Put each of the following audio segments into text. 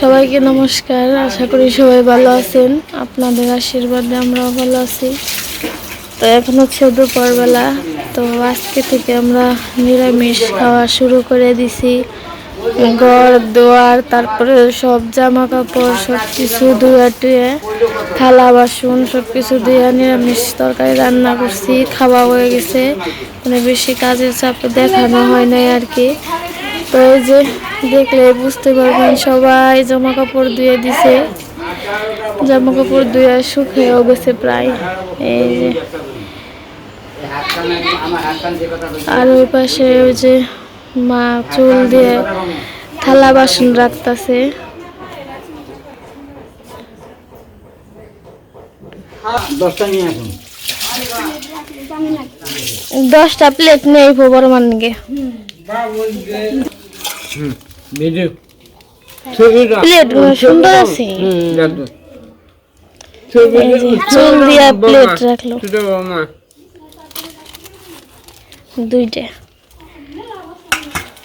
সবাইকে নমস্কার, আশা করি সবাই ভালো আছেন। আপনাদের আশীর্বাদে আমরাও ভালো আছি। তো এখন হচ্ছে দুপুরবেলা। তো আজকে থেকে আমরা নিরামিষ খাওয়া শুরু করে দিছি। ঘর, দোয়ার, তারপরে সব জামা কাপড় সব কিছু ধুয়ে টুয়ে থালা, বাসন সব কিছু ধুয়ে নিরামিষ তরকারি রান্না করছি। খাওয়া হয়ে গেছে। মানে বেশি কাজের চাপে দেখানো হয় নাই আর কি। তো এই যে দেখলে বুঝতে পারবেন সবাই জামা কাপড় ধুয়ে দিছে। জামা কাপড় ধুয়ে শুকিয়েও গেছে প্রায়। এই যে। আর ওই পাশে ওই যে মা চুল দিয়ে থালা বাসন রাখতেছে। দশটা প্লেট নেই ভিডিও প্লেট সুন্দর আছে। চুল দিয়া প্লেট রাখল। দুইটা।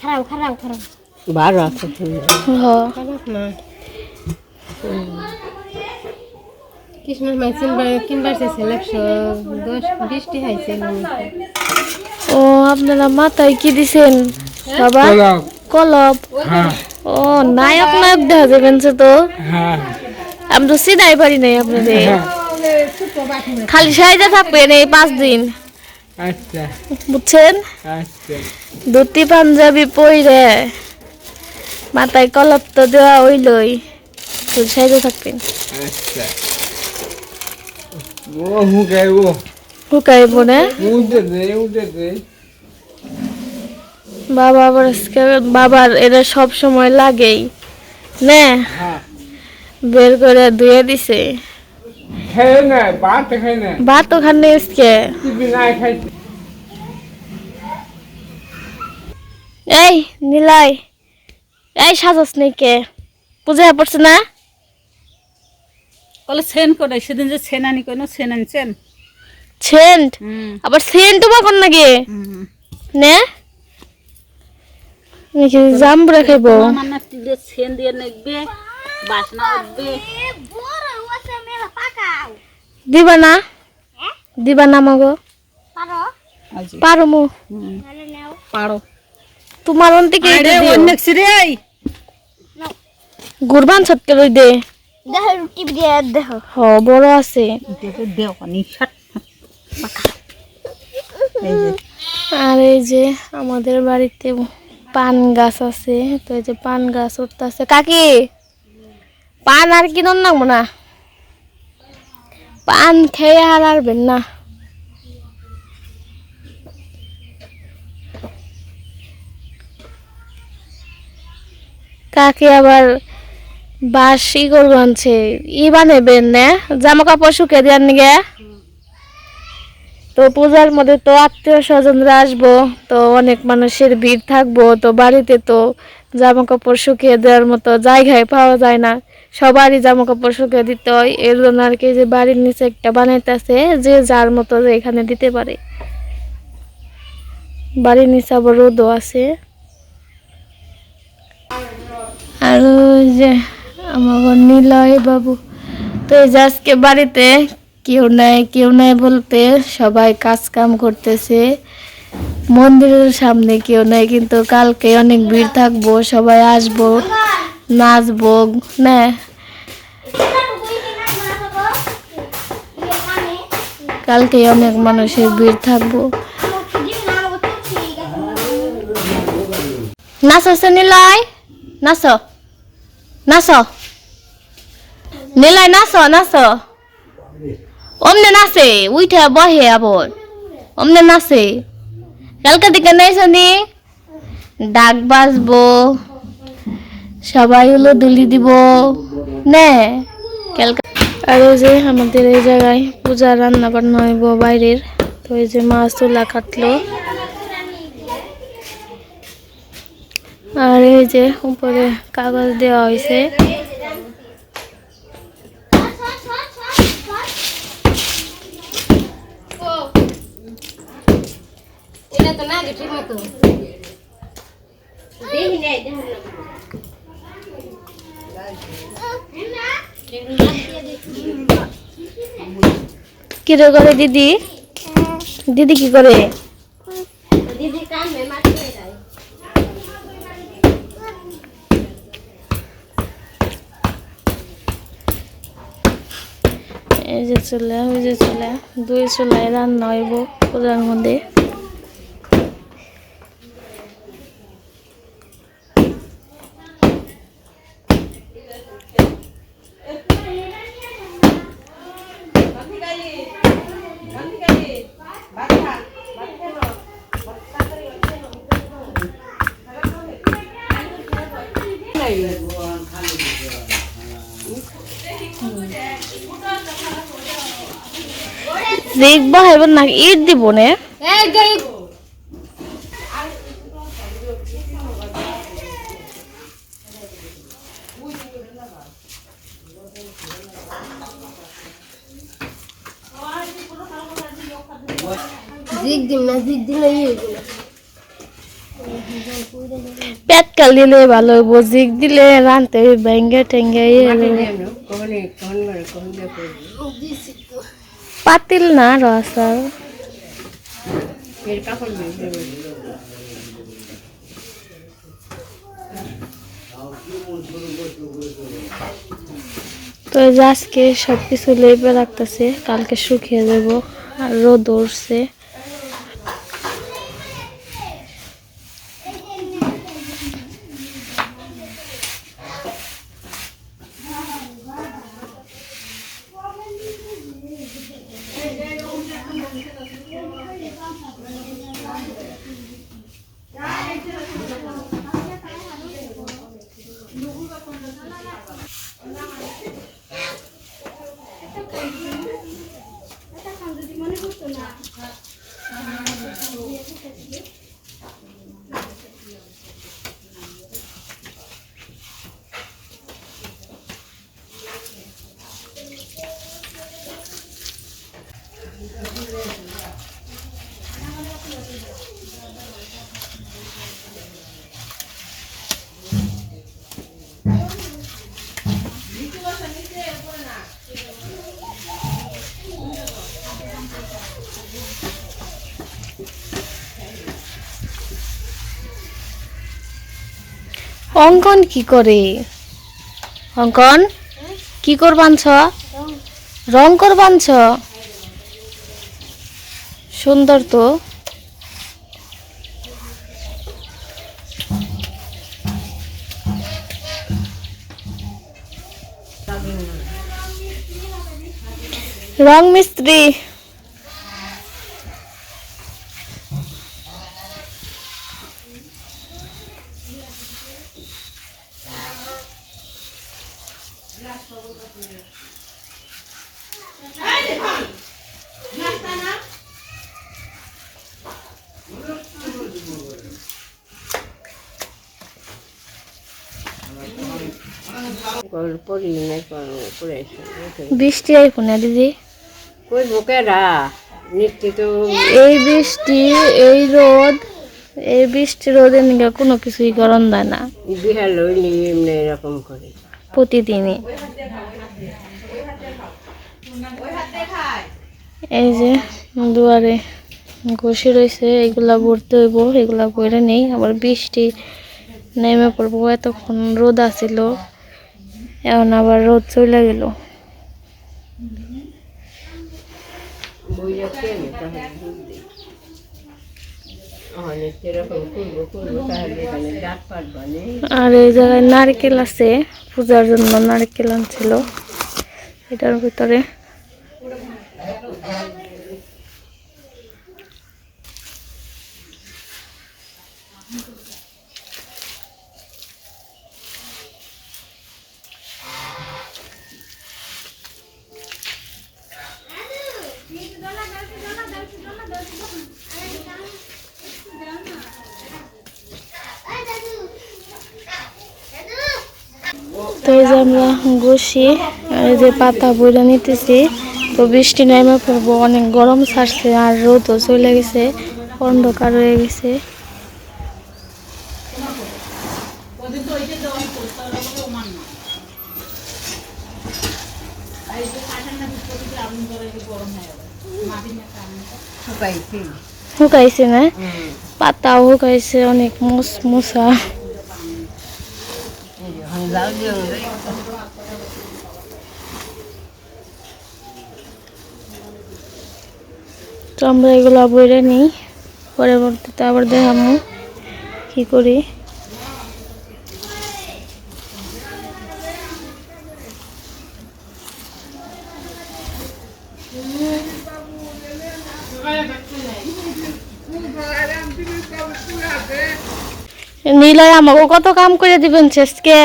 খারাপ খারাপ খারাপ বারো আছে কৃষ্ণের মাই কিনবার কিনবার একশো দশ বিশটি হাইছে ও আপনারা মাথায় কি দিছেন? বাবা? কলপ। ও নায়ক নায়ক দেখা যাবেন তো। আমি তো চিনাই পারি নাই আপনাদের খালি সাইডে থাকবেন এই পাঁচ দিন। আচ্ছা। বুঝছেন? আচ্ছা। ধুতি পাঞ্জাবি পইরে মাথায় কলপ তো দেওয়া হইলই। তো সাইডে থাকবেন। আচ্ছা। ও হুকে ও হুকাইব না? উঠে দে উঠে দে। বাবা আবার আজকে বাবার এটা সব সময় লাগেই নে। হ্যাঁ। বের করে ধুয়ে দিছে। ভাত খাই না। ভাত ওখানে আজকে। এই নিলাই এই সাজস নেই কে। পূজা পড়ছে না? বলে সেন করে সেদিন যে সেন আনি কোনো সেন আনছেন? সেন্ট? আবার সেন্ট বা কোন নাকি? নে। নাকি জাম্বুরা খাইবো? আমার না তিলে সেন দিয়ে নেবে বাসনা উঠবে। দিবা না? দিবা না মগো। পারো? মু। পারো। তোমার অন থেকে আরে অনেক সিরে আই। গুরবান ছটকে লই দে। রুটি দিয়ে হ বড় আছে। দেও শাট আর এই যে আমাদের বাড়িতে পান গাছ আছে, তো এই যে পান গাছ উঠতেছে। কাকি, পান আর কিনুন নাগবো না? পান খেয়ে আর আরবেন না। কাকি আবার বাস ই আনছে ই বানাবেন না? জামা কাপড় শুকে দেওয়ার নিগে। তো পূজার মধ্যে তো আত্মীয় স্বজনরা আসব, তো অনেক মানুষের ভিড় থাকব, তো বাড়িতে তো জামা কাপড় শুকিয়ে দেওয়ার মতো জায়গায় পাওয়া যায় না। সবারই জামা কাপড় শুকিয়ে দিতে হয়, এর জন্য আর কি যে বাড়ির নিচে একটা বানাইতেছে, যে যার মতো যে এখানে দিতে পারে। বাড়ির নিচে আবার রোদও আছে। আর যে আমার নিলয় বাবু, তো এই যে আজকে বাড়িতে কেউ নাই কেউ নাই বলতে সবাই কাজ কাম করতেছে। মন্দিরের সামনে কেউ নাই, কিন্তু কালকে অনেক ভিড় থাকব, সবাই আসব, নাচবো, না। কালকে অনেক মানুষের ভিড় থাকব। নাচ নিলয়, নাচ নাচ। নিলয়, নাচ নাচ। অমনে নাচে উঠে বহে আবার। অমনে নাচে। কালকে দিকে নাই শুনি, ডাক বাজবো, সবাই হলো দুলি দিব। নে, কালকে আর ওই যে আমাদের এই জায়গায় পূজা রান্না বান্না হইব বাইরের, তো এই যে মাছ তুলা কাটলো। আর এই যে উপরে কাগজ দেওয়া হয়েছে এটা তো না ঠিক মতো দেখি নাই দেখো না কি করে দিদি? দিদি কি করে? এই যে চুলা ওই যে চুলা। দুই চুলায় রান্না হইব পূজার মধ্যে দেখবা এবার না ইট দিব নে। জিগ দিম না জিগ দিলে ইয়ে পেট কাল দিলে ভালো হইব জিগ দিলে রানতে ভেঙ্গে টেঙ্গে পাতিল না রসাল তো আজকে সব কিছু লেপে রাখতেছে, কালকে শুকিয়ে দেব আর রোদ উঠছে অঙ্কন কি করে? অঙ্কন কি করবানছ? রং করবানছ? সুন্দর তো। রং মিস্ত্রি। বৃষ্টি আইব না দিদি। কই বোকেরা নিত্য তো এই বৃষ্টি এই রোদ এই বৃষ্টি রোদের নিকে কোনো কিছুই গরম দেয় না। বিহার লইলি এমনি এরকম করে। প্রতিদিনই। এই যে দুয়ারে ঘষে রয়েছে, এগুলা ভরতে হইব, এগুলা বইরে নেই। আবার বৃষ্টি নেমে পড়ব, এতক্ষণ রোদ আসিল এখন আবার রোদ চলে গেল। আর এই জায়গায় নারকেল আছে, পূজার জন্য নারকেল আনছিল। এটার ভিতরে তো এই যে আমরা বসি এই যে পাতা বইরা নিতেছি তো বৃষ্টি নেমে পড়ব অনেক গরম ছাড়ছে আর রোদও চলে গেছে অন্ধকার হয়ে গেছে। শুকাইছে না? পাতাও শুকাইছে অনেক মুস মুসা তো আমরা এগুলো বইরে নিই পরবর্তীতে আবার দেখামু কি করি। নীলয় আমাকে। কত কাম করে দিবেন শেষকে?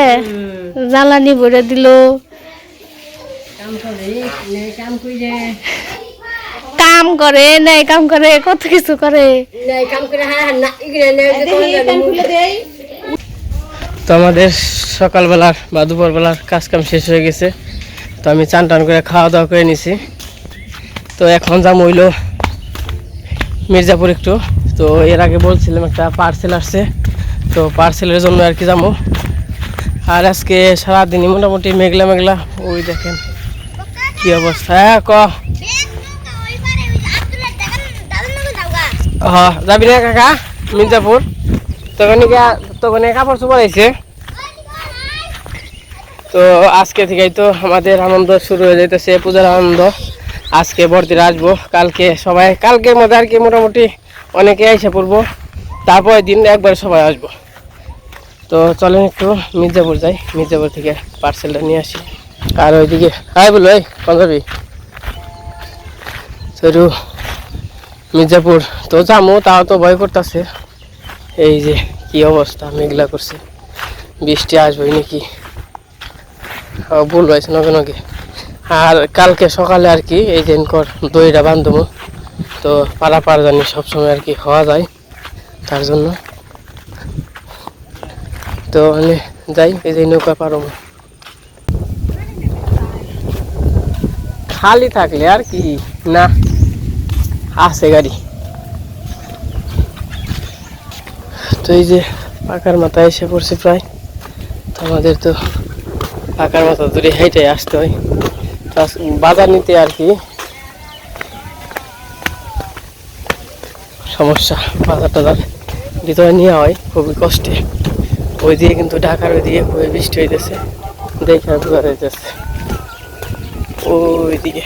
জ্বালানি ভরে দিল। কাম করে নে কাম করে নাই কাম করে কত কিছু করে। নে কাম করে হ্যাঁ দেই। তো আমাদের সকালবেলার বা দুপুরবেলার কাজ কাম শেষ হয়ে গেছে। তো আমি চান টান করে খাওয়া দাওয়া করে নিছি। তো এখন যা হইল মির্জাপুর একটু। তো এর আগে বলছিলাম একটা পার্সেল আসছে। তো পার্সেলের জন্য আর কি যাব। আর আজকে সারাদিনই মোটামুটি মেঘলা মেঘলা। ওই দেখেন কি অবস্থা। হ্যাঁ ক? হ্যাঁ যাবি না কাকা? মির্জাপুর। তখন তখন কাপড় চোপড় আইছে। তো আজকে থেকেই তো আমাদের আনন্দ শুরু হয়ে যাইতেছে, পূজার আনন্দ। আজকে বর্তিরা আসব। কালকে সবাই, কালকের মধ্যে আর কি মোটামুটি অনেকে এসে পড়ব। তারপরের দিন একবার সবাই আসব। তো চলেন একটু মির্জাপুর যাই। মির্জাপুর থেকে পার্সেলটা নিয়ে আসি। আর ওইদিকে হাই বলো, এই পাঞ্জাবি সরু, মির্জাপুর। তো যাব তাও তো ভয় করতেছে। এই যে, কি অবস্থা, মেঘলা করছে। বৃষ্টি আসবে নাকি? বলব নগে নগে। আর কালকে সকালে আর কি, এই দিনকর দইটা বান্ধবো। তো পাড়া পাড়া জানি সবসময় আর কি হওয়া যায়, তার জন্য। তো মানে যাই, এই যে নৌকা পারো খালি থাকলে আর কি, না, আছে গাড়ি। তো এই যে পাকার মাথায় এসে পড়ছে প্রায়, তো আমাদের তো পাকার মাথা দূরে হেঁটে আসতে হয়। বাজার নিতে আর কি। সমস্যা বাজার টাজার ভিতরে নেওয়া হয়, খুবই কষ্টে। ওই দিয়ে কিন্তু ঢাকার ওই দিকে খুবই বৃষ্টি হইতেছে। দেখে আর হইতেছে ওই দিকে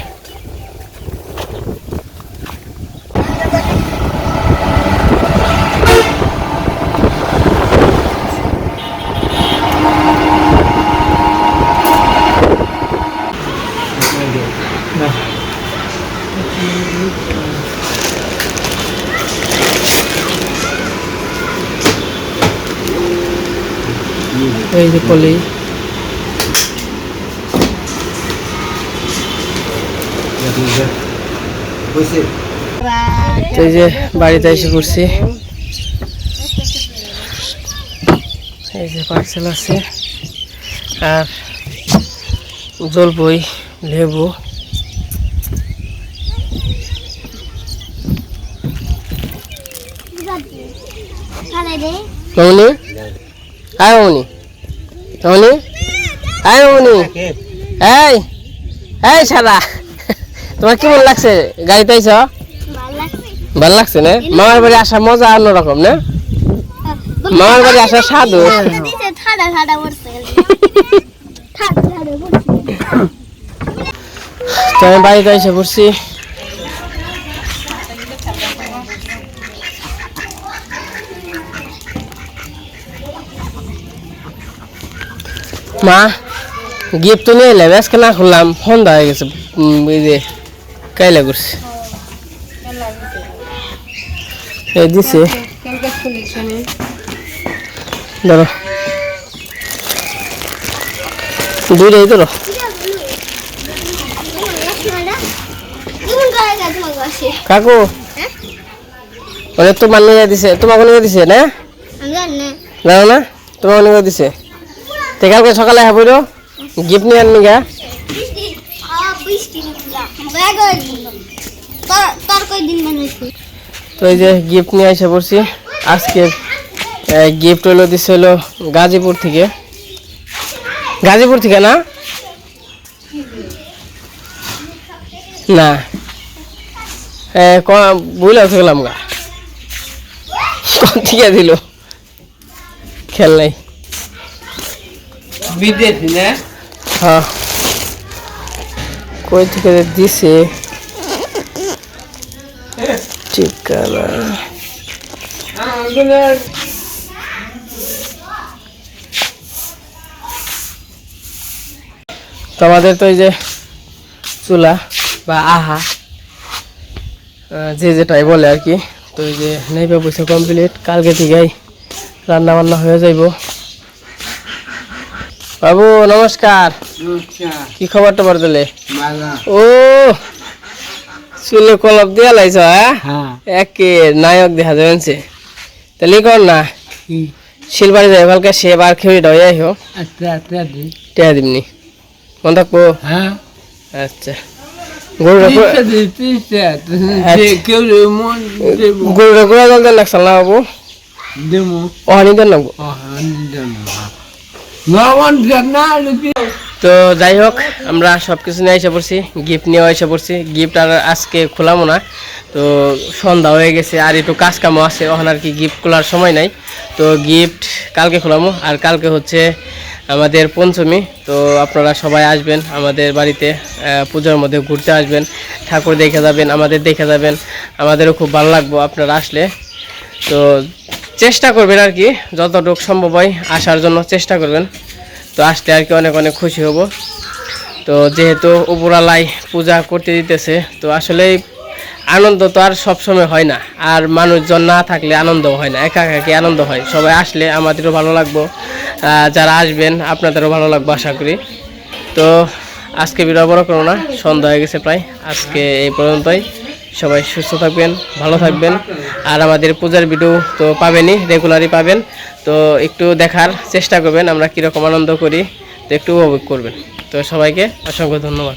এই যে তো এই যে বাড়িতে এসে পড়ছি। এই যে পার্সেল আছে। আর জলপই লেবু। মামনি? হাই মামনি। মামনি হাই মামনি এই এই সাদা তোমার কেমন লাগছে? গাড়িতে আইছ? ভালো লাগছে না? মামার বাড়ি আসা মজা অন্যরকম না? মামার বাড়ি আসা সাধু তো আমি বাড়িতে এসে পড়ছি। মা গিফট তো নিয়ে এলাম আজকে না খুললাম সন্ধ্যা হয়ে গেছে এই যে কাইলা করছে। এই দিছে। ধরো। দুইটাই ধরো। কাকু মানে তোমার নিয়ে দিছে তোমাকে নিয়ে দিছে না? না। জানো না? তোমাকে নিয়ে দিছে? তো কালকে সকালে হ্যাঁ বইরো গিফট নিয়ে আননি গা। তো এই যে গিফট নিয়ে এসে পড়ছি, আজকের গিফট হলো দিছে হলো গাজীপুর থেকে। গাজীপুর থেকে না? না। বুঝলে গেলাম গা। ঠিক দিল। খেল নাই। বিদেশি, না? হ্যাঁ। কই থেকে দিছে? ঠিকানা। আমাদের তো এই যে চুলা বা আহা যে যেটাই বলে আর কি, তো এই যে নেইবে বসে কমপ্লিট কালকে থেকেই রান্না বান্না হয়ে যাইব। বাবু নমস্কার। কি খবর টবর দিলে ও চুলে কলপ দিয়া লাইছ হ্যাঁ? হ্যাঁ। একে নায়ক দেখা যাচ্ছে তাহলে কর না। শিলবাড়ি যাই কালকে সে বার খেয়ে ডয়ে আইও আচ্ছা আচ্ছা দি। টেয়া দিমনি মন থাকব হ্যাঁ। আচ্ছা। গরুটা আচ্ছা। গুড়া জল দেন লাগছাল না বাবু। ওহানি দেন লাগবো তো যাই হোক, আমরা সব কিছু নিয়ে এসে পড়ছি গিফট নিয়ে এসে পড়ছি। গিফট আর আজকে খোলামো না। তো সন্ধ্যা হয়ে গেছে, আর একটু কাজ কামও আছে ওখানে আর কি গিফট খোলার সময় নাই। তো গিফট কালকে খোলামো, আর কালকে হচ্ছে আমাদের পঞ্চমী। তো আপনারা সবাই আসবেন আমাদের বাড়িতে পুজোর মধ্যে ঘুরতে আসবেন। ঠাকুর দেখে যাবেন, আমাদের দেখে যাবেন। আমাদেরও খুব ভালো লাগবো আপনারা আসলে। তো চেষ্টা করবেন আর কি, যতটুকু সম্ভব হয় আসার জন্য চেষ্টা করবেন। তো আসলে আর কি অনেক অনেক খুশি হব। তো যেহেতু উপরালাই পূজা করতে দিতেছে, তো আসলে আনন্দ তো আর সবসময় হয় না। আর মানুষজন না থাকলে আনন্দ হয় না, একা একাকি আনন্দ হয়? সবাই আসলে আমাদেরও ভালো লাগবো যারা আসবেন আপনাদেরও ভালো লাগবো আশা করি। তো আজকে ভিডিও বড় করো না, সন্ধ্যা হয়ে গেছে প্রায়। আজকে এই পর্যন্তই। সবাই সুস্থ থাকবেন, ভালো থাকবেন। আর আমাদের পূজার ভিডিও তো পাবেনই রেগুলারই পাবেন। তো একটু দেখার চেষ্টা করবেন, আমরা কীরকম আনন্দ করি, তো একটু উপভোগ করবেন। তো সবাইকে অসংখ্য ধন্যবাদ।